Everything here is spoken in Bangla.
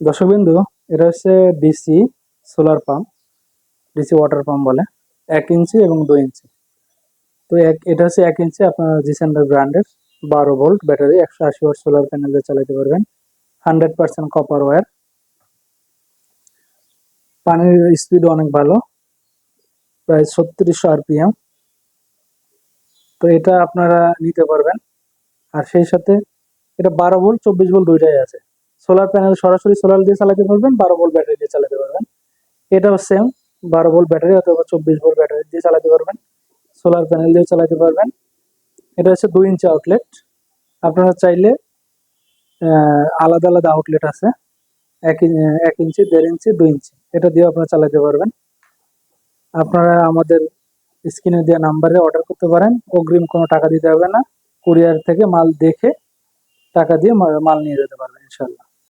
দর্শকবিন্দু, এটা হচ্ছে DC solar pump DC water pump বলে, এক ইঞ্চি এবং দুই ইঞ্চি। তো এক, এটা হচ্ছে এক ইঞ্চি, আপনার জিসেন্ডার ব্র্যান্ডের বারো ভোল্ট ব্যাটারি একশো আশি ওয়াট সোলার প্যানেল দিয়ে চালাতে পারবেন। হান্ড্রেড পার্সেন্ট কপার ওয়্যার পানির স্পিড অনেক ভালো, প্রায় ছত্রিশশো আরপিএম তো এটা আপনারা নিতে পারবেন। আর সেই সাথে, এটা বারো ভোল্ট চব্বিশ ভোল্ট দুইটাই আছে। সোলার প্যানেল সরাসরি সোলার দিয়ে চালাতে পারবেন, বারো ভোল্ট ব্যাটারি দিয়ে চালাতে পারবেন। এটাও সেম বারো ভোল্ট ব্যাটারি অথবা চব্বিশ ভোল্ট ব্যাটারি দিয়ে চালাতে পারবেন, সোলার প্যানেল দিয়ে চালাতে পারবেন। এটা হচ্ছে দুই ইঞ্চি আউটলেট আপনারা চাইলে আলাদা আলাদা আউটলেট আছে, এক এক ইঞ্চি, দেড় ইঞ্চি, দুই ইঞ্চি। এটা দিয়ে আপনারা চালাতে পারবেন। আপনারা আমাদের স্ক্রিনে দেওয়া নাম্বারে অর্ডার করতে পারেন। অগ্রিম কোনো টাকা দিতে হবে না। কুরিয়ার থেকে মাল দেখে টাকা দিয়ে মাল নিয়ে যেতে পারবেন ইনশাল্লাহ